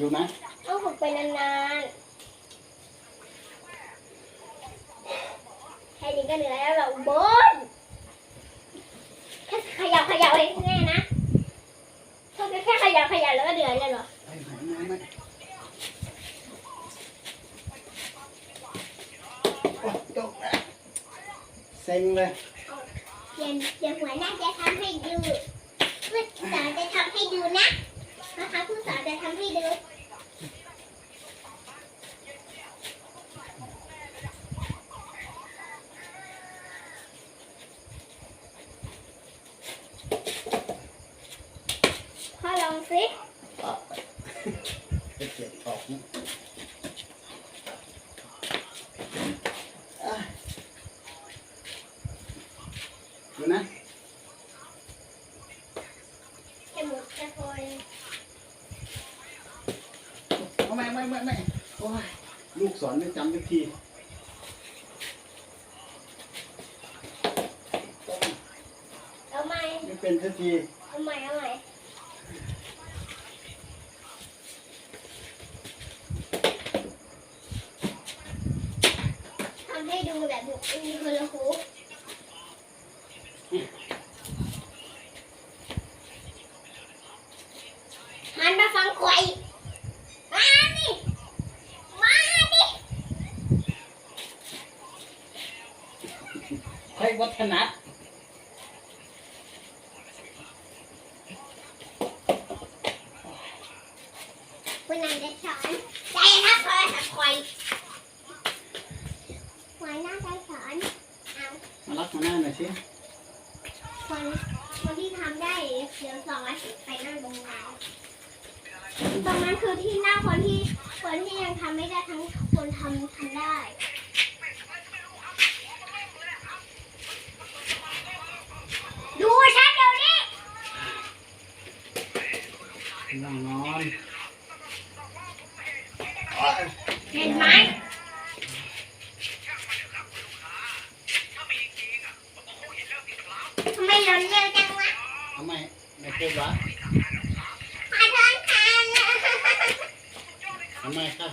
ดูนะต้องฝึกไปนานๆแค่นี้ก็เหนื่อยแล้วเหรออุบนแค่ขยับขยับเองแน่นะถ้าแค่ขยับขยับแล้วก็เหนื่อยเลยเหรอไปหาน้ำไหมโอ้ตกแล้วเซ็งเลยเดี๋ยวเดี๋ยวหัวหน้าจะทำให้ดูผู้สอนจะทำให้ดูนะ นะคะผู้สอนจะทำให้ดูพ่อลองสิ เก็บออกนะอะดูนะ จมูกจะโกย เอา ไม่ไม่ไม่ไม่โอ้ยลูกสอนไม่จำทุกทีต้องเอาใหม่ไม่เป็นทุกทีเอาใหม่เอาใหม่ทำให้ดูแบบมีคนละหูหันมาฟังควาย ให้วัฒนะคุณนายจะสอนใจทักคอยทักคอยควายน่าจะสอนเอามารับมาหน้าหน่อยสิคนคนที่ทำได้เดี๋ยวสองอาทิตย์ไปนั่งตรงนั้นตรงนั้นคือที่หน้าคนที่คนที่ยังทำไม่ได้ทั้งคนทำทำได้ดูฉันเดี๋ยวนี้ นั่งนอน เห็นไหมทำไมเราเร็วจังวะทำไมไม่พูดวะขอโทษค่ะ ทำไมค่ะ